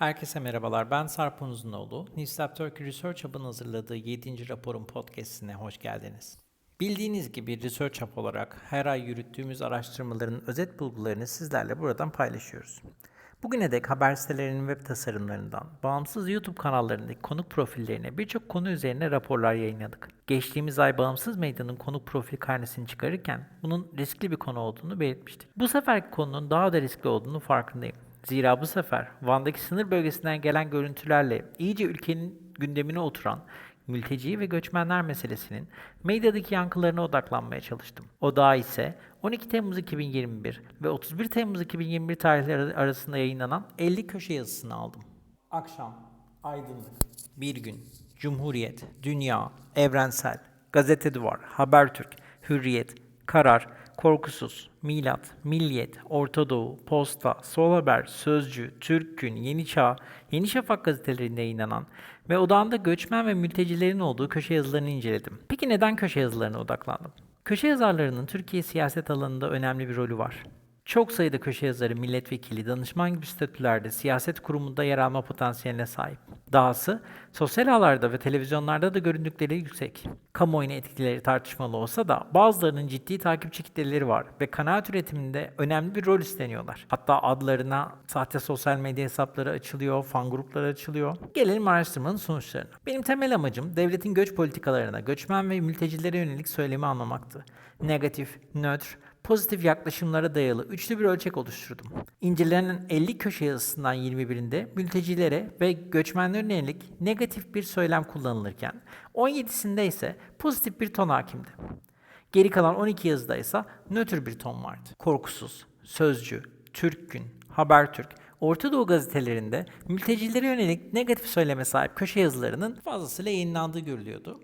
Herkese merhabalar. Ben Sarp Uzunoğlu. Newslab Turkey Research Hub'ın hazırladığı 7. raporun podcast'ine hoş geldiniz. Bildiğiniz gibi Research Hub olarak her ay yürüttüğümüz araştırmaların özet bulgularını sizlerle buradan paylaşıyoruz. Bugüne dek haber sitelerinin web tasarımlarından, bağımsız YouTube kanallarındaki konuk profillerine birçok konu üzerine raporlar yayınladık. Geçtiğimiz ay bağımsız medyanın konuk profil karnesini çıkarırken bunun riskli bir konu olduğunu belirtmiştik. Bu seferki konunun daha da riskli olduğunu farkındayım. Zira bu sefer Van'daki sınır bölgesinden gelen görüntülerle iyice ülkenin gündemine oturan mülteci ve göçmenler meselesinin medyadaki yankılarına odaklanmaya çalıştım. O da ise 12 Temmuz 2021 ve 31 Temmuz 2021 tarihleri arasında yayınlanan 50 köşe yazısını aldım. Akşam, aydınlık, bir gün, Cumhuriyet, Dünya, Evrensel, Gazete Duvar, Habertürk, Hürriyet, Karar, Korkusuz, Milat, Milliyet, Orta Doğu, Posta, Sol Haber, Sözcü, Türk Gün, Yeni Çağ, Yeni Şafak gazetelerinde yayınlanan ve odağında göçmen ve mültecilerin olduğu köşe yazılarını inceledim. Peki neden köşe yazılarına odaklandım? Köşe yazarlarının Türkiye siyaset alanında önemli bir rolü var. Çok sayıda köşe yazarı, milletvekili, danışman gibi statülerde siyaset kurumunda yer alma potansiyeline sahip. Dahası sosyal ağlarda ve televizyonlarda da göründükleri yüksek. Kamuoyuna etkileri tartışmalı olsa da bazılarının ciddi takipçi kitleleri var ve kanaat üretiminde önemli bir rol üstleniyorlar. Hatta adlarına sahte sosyal medya hesapları açılıyor, fan grupları açılıyor. Gelelim araştırmanın sonuçlarına. Benim temel amacım devletin göç politikalarına, göçmen ve mültecilere yönelik söylemi anlamaktı. Negatif, nötr, pozitif yaklaşımlara dayalı üçlü bir ölçek oluşturdum. İncelenen 50 köşe yazısından 21'inde mültecilere ve göçmenlere yönelik negatif bir söylem kullanılırken 17'sinde ise pozitif bir ton hakimdi. Geri kalan 12 yazıda ise nötr bir ton vardı. Korkusuz, Sözcü, Türk Gün, Habertürk, Orta Doğu gazetelerinde mültecilere yönelik negatif söyleme sahip köşe yazılarının fazlasıyla yayınlandığı görülüyordu.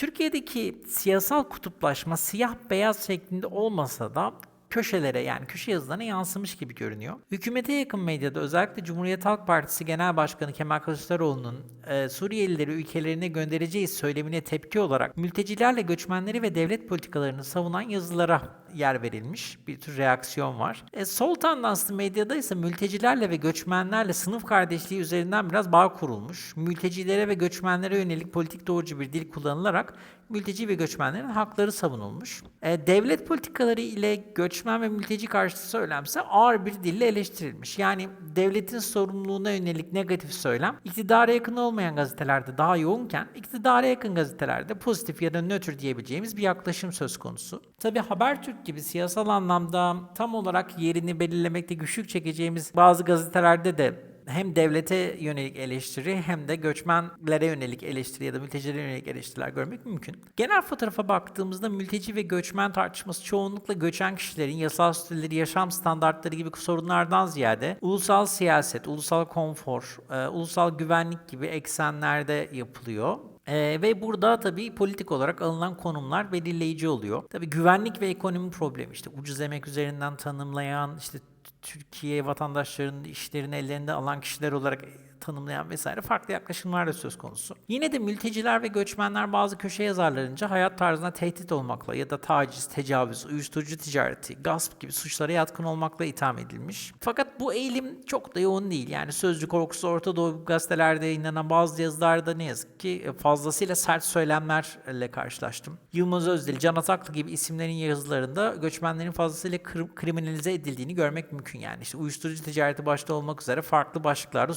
Türkiye'deki siyasal kutuplaşma siyah beyaz şeklinde olmasa da köşelere yani köşe yazılarına yansımış gibi görünüyor. Hükümete yakın medyada özellikle Cumhuriyet Halk Partisi Genel Başkanı Kemal Kılıçdaroğlu'nun e, Suriyelileri ülkelerine göndereceği söylemine tepki olarak mültecilerle göçmenleri ve devlet politikalarını savunan yazılara yer verilmiş bir tür reaksiyon var. E, sol tandanslı medyada ise mültecilerle ve göçmenlerle sınıf kardeşliği üzerinden biraz bağ kurulmuş. Mültecilere ve göçmenlere yönelik politik doğrucu bir dil kullanılarak mülteci ve göçmenlerin hakları savunulmuş. E, devlet politikaları ile göçmen ve mülteci karşıtı söylemse ağır bir dille eleştirilmiş. Yani devletin sorumluluğuna yönelik negatif söylem iktidara yakın olmayan gazetelerde daha yoğunken iktidara yakın gazetelerde pozitif ya da nötr diyebileceğimiz bir yaklaşım söz konusu. Tabi Habertürk gibi siyasal anlamda tam olarak yerini belirlemekte güçlük çekeceğimiz bazı gazetelerde de hem devlete yönelik eleştiri hem de göçmenlere yönelik eleştiri ya da mültecilere yönelik eleştiriler görmek mümkün. Genel fotoğrafa baktığımızda mülteci ve göçmen tartışması çoğunlukla göçen kişilerin yasal statüleri, yaşam standartları gibi sorunlardan ziyade ulusal siyaset, ulusal konfor, e, ulusal güvenlik gibi eksenlerde yapılıyor. Ee, ve burada tabii politik olarak alınan konumlar belirleyici oluyor. Tabii güvenlik ve ekonomi problemi işte ucuz emek üzerinden tanımlayan işte Türkiye vatandaşlarının işlerini ellerinde alan kişiler olarak tanımlayan vesaire farklı yaklaşımlar da söz konusu. Yine de mülteciler ve göçmenler bazı köşe yazarlarınca hayat tarzına tehdit olmakla ya da taciz, tecavüz, uyuşturucu ticareti, gasp gibi suçlara yatkın olmakla itham edilmiş. Fakat bu eğilim çok da yoğun değil. Yani Sözcü Korkusu Orta Doğu gazetelerde yayınlanan bazı yazılarda ne yazık ki fazlasıyla sert söylemlerle karşılaştım. Yılmaz Özdil, Can Ataklı gibi isimlerin yazılarında göçmenlerin fazlasıyla kri- kriminalize edildiğini görmek mümkün yani. İşte uyuşturucu ticareti başta olmak üzere farklı başlıklarda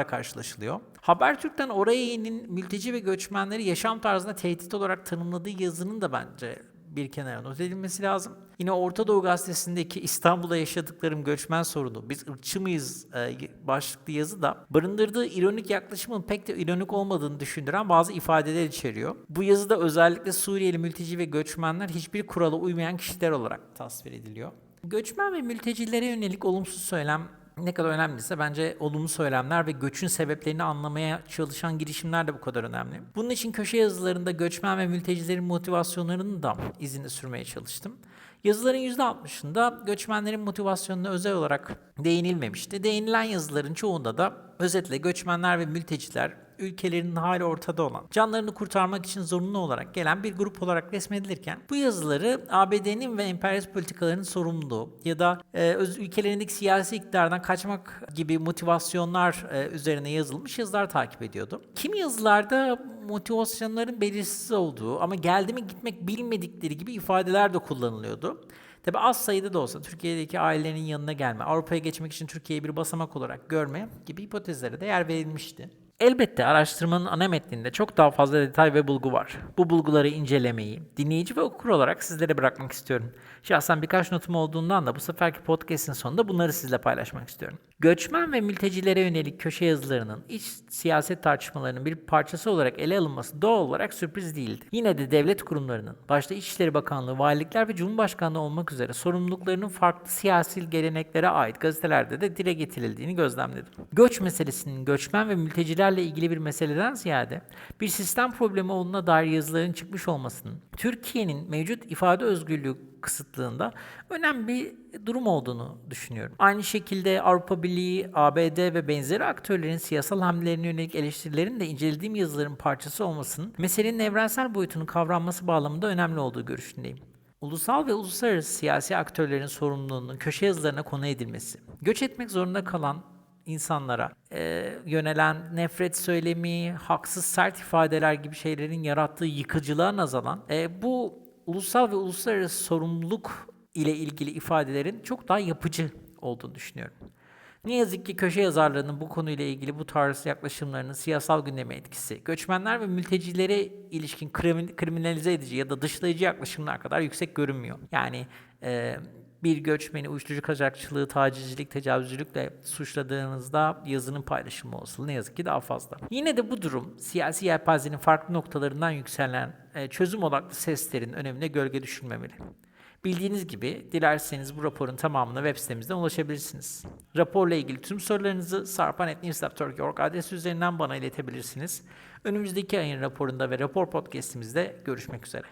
suçlamalarla karşılaşılıyor. Habertürk'ten Oraya'nın mülteci ve göçmenleri yaşam tarzına tehdit olarak tanımladığı yazının da bence bir kenara not edilmesi lazım. Yine Orta Doğu Gazetesi'ndeki İstanbul'da yaşadıklarım göçmen sorunu, biz ırkçı mıyız e, başlıklı yazı da barındırdığı ironik yaklaşımın pek de ironik olmadığını düşündüren bazı ifadeler içeriyor. Bu yazıda özellikle Suriyeli mülteci ve göçmenler hiçbir kurala uymayan kişiler olarak tasvir ediliyor. Göçmen ve mültecilere yönelik olumsuz söylem ne kadar önemliyse bence olumlu söylemler ve göçün sebeplerini anlamaya çalışan girişimler de bu kadar önemli. Bunun için köşe yazılarında göçmen ve mültecilerin motivasyonlarının da izini sürmeye çalıştım. Yazıların %60'ında göçmenlerin motivasyonuna özel olarak değinilmemişti. Değinilen yazıların çoğunda da özetle göçmenler ve mülteciler ülkelerinin hali ortada olan, canlarını kurtarmak için zorunlu olarak gelen bir grup olarak resmedilirken bu yazıları ABD'nin ve emperyalist politikalarının sorumluluğu ya da e, öz, ülkelerindeki siyasi iktidardan kaçmak gibi motivasyonlar e, üzerine yazılmış yazılar takip ediyordu. Kimi yazılarda motivasyonların belirsiz olduğu ama geldi mi gitmek bilmedikleri gibi ifadeler de kullanılıyordu. Tabi az sayıda da olsa Türkiye'deki ailelerin yanına gelme, Avrupa'ya geçmek için Türkiye'yi bir basamak olarak görme gibi hipotezlere de yer verilmişti. Elbette araştırmanın ana metninde çok daha fazla detay ve bulgu var. Bu bulguları incelemeyi, dinleyici ve okur olarak sizlere bırakmak istiyorum. Şahsen birkaç notum olduğundan da bu seferki podcast'in sonunda bunları sizle paylaşmak istiyorum. Göçmen ve mültecilere yönelik köşe yazılarının iç siyaset tartışmalarının bir parçası olarak ele alınması doğal olarak sürpriz değildi. Yine de devlet kurumlarının, başta İçişleri Bakanlığı, valilikler ve Cumhurbaşkanlığı olmak üzere sorumluluklarının farklı siyasi geleneklere ait gazetelerde de dile getirildiğini gözlemledim. Göç meselesinin göçmen ve mültecilerle ilgili bir meseleden ziyade bir sistem problemi olduğuna dair yazıların çıkmış olmasının Türkiye'nin mevcut ifade özgürlüğü kısıtlığında önemli bir durum olduğunu düşünüyorum. Aynı şekilde Avrupa Birliği, ABD ve benzeri aktörlerin siyasal hamlelerine yönelik eleştirilerin de incelediğim yazıların parçası olmasının meselenin evrensel boyutunun kavranması bağlamında önemli olduğu görüşündeyim. Ulusal ve uluslararası siyasi aktörlerin sorumluluğunun köşe yazılarına konu edilmesi, göç etmek zorunda kalan insanlara e, yönelen nefret söylemi, haksız sert ifadeler gibi şeylerin yarattığı yıkıcılığa nazaran e, bu ulusal ve uluslararası sorumluluk ile ilgili ifadelerin çok daha yapıcı olduğunu düşünüyorum. Ne yazık ki köşe yazarlarının bu konuyla ilgili bu tarz yaklaşımlarının siyasal gündeme etkisi, göçmenler ve mültecilere ilişkin kriminalize edici ya da dışlayıcı yaklaşımlar kadar yüksek görünmüyor. Yani e, bir göçmeni uyuşturucu kaçakçılığı, tacizcilik, tecavüzcülükle suçladığınızda yazının paylaşımı olsun ne yazık ki daha fazla. Yine de bu durum siyasi yelpazenin farklı noktalarından yükselen e, çözüm odaklı seslerin önemine gölge düşürmemeli. Bildiğiniz gibi dilerseniz bu raporun tamamına web sitemizden ulaşabilirsiniz. Raporla ilgili tüm sorularınızı sarpan.newslab.org adresi üzerinden bana iletebilirsiniz. Önümüzdeki ayın raporunda ve rapor podcastimizde görüşmek üzere.